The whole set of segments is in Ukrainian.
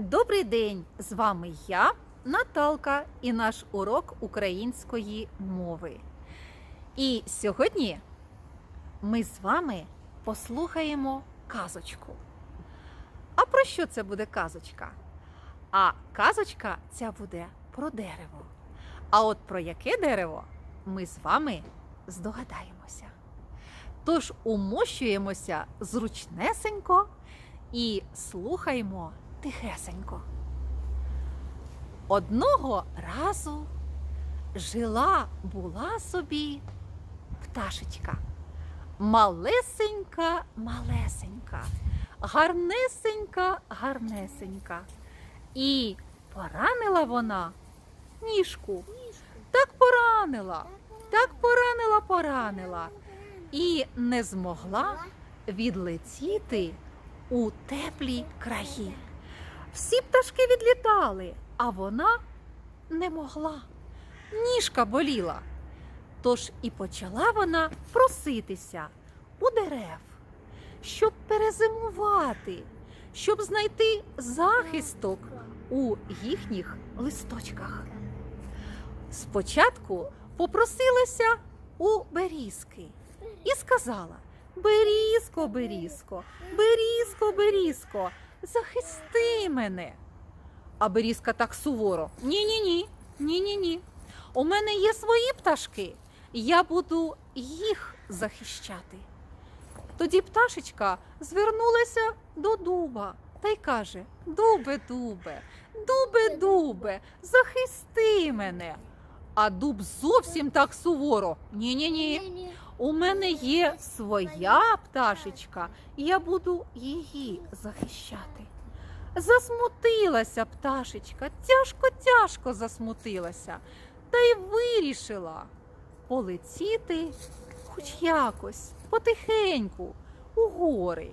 Добрий день! З вами я, Наталка, і наш урок української мови. І сьогодні ми з вами послухаємо казочку. А про що це буде казочка? А казочка ця буде про дерево. А от про яке дерево ми з вами здогадаємося. Тож умощуємося зручнесенько і слухаймо тихесенько. Одного разу жила була собі пташечка. Малесенька, малесенька, гарнесенька, гарнесенька. І поранила вона ніжку. Так поранила, так поранила, поранила. І не змогла відлетіти у теплі краї. Всі пташки відлітали, а вона не могла. Ніжка боліла. Тож і почала вона проситися у дерев, щоб перезимувати, щоб знайти захисток у їхніх листочках. Спочатку попросилася у берізки і сказала: Берізко, берізко, берізко, берізко, захисти мене. А берізка так суворо: ні-ні ні, ні-ні ні. У мене є свої пташки, я буду їх захищати. Тоді пташечка звернулася до дуба та й каже: Дубе, дубе, дубе, дубе, захисти мене. А дуб зовсім так суворо. Ні-ні ні. У мене є своя пташечка, і я буду її захищати. Засмутилася пташечка, тяжко-тяжко засмутилася, та й вирішила полетіти хоч якось, потихеньку, у гори.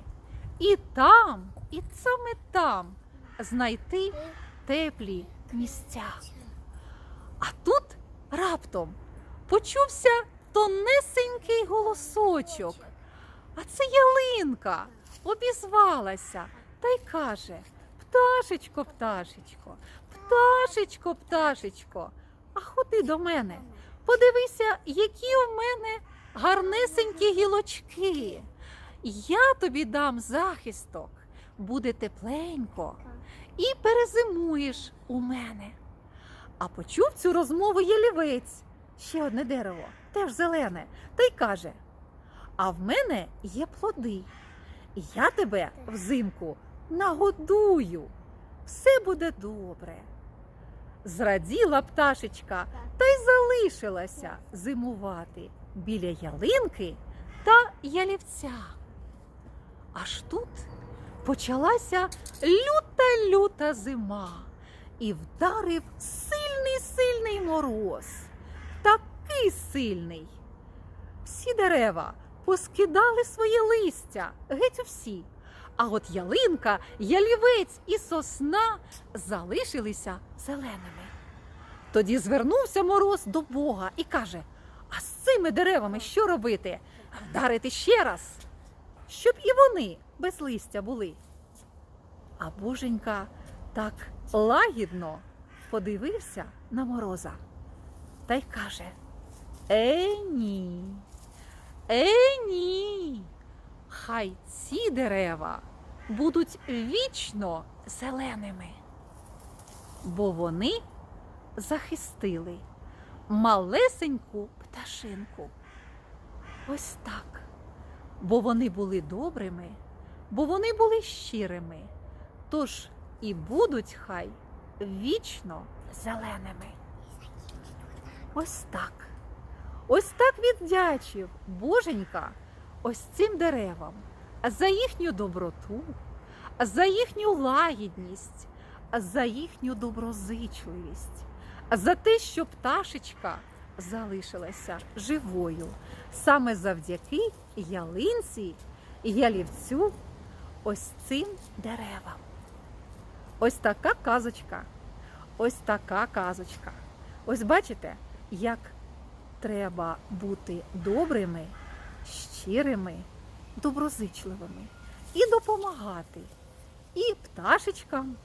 І там, і саме там знайти теплі місця. А тут раптом почувся тонесенький голосочок. А це ялинка обізвалася та й каже: Пташечко, пташечко, пташечко, пташечко, а ходи до мене. Подивися, які у мене гарнесенькі гілочки. Я тобі дам захисток, буде тепленько, і перезимуєш у мене. А почув цю розмову ялівець, ще одне дерево, теж зелене, та й каже: А в мене є плоди, я тебе взимку нагодую. Все буде добре. Зраділа пташечка та й залишилася зимувати біля ялинки та ялівця. Аж тут почалася люта-люта зима і вдарив сильний сильний мороз. Такий сильний. Всі дерева поскидали своє листя, геть всі. А от ялинка, ялівець і сосна залишилися зеленими. Тоді звернувся мороз до Бога і каже: А з цими деревами що робити? Вдарити ще раз, щоб і вони без листя були. А боженька так лагідно подивився на мороза та й каже: Е, ні, е, ні. Хай ці дерева будуть вічно зеленими, бо вони захистили малесеньку пташинку. Ось так. Бо вони були добрими, бо вони були щирими, тож і будуть хай вічно зеленими. Ось так. Ось так віддячив Боженька ось цим деревам за їхню доброту, за їхню лагідність, за їхню доброзичливість, за те, що пташечка залишилася живою саме завдяки ялинці ялівцю ось цим деревам. Ось така казочка. Ось така казочка. Ось бачите, як треба бути добрими, щирими, доброзичливими і допомагати і пташечкам,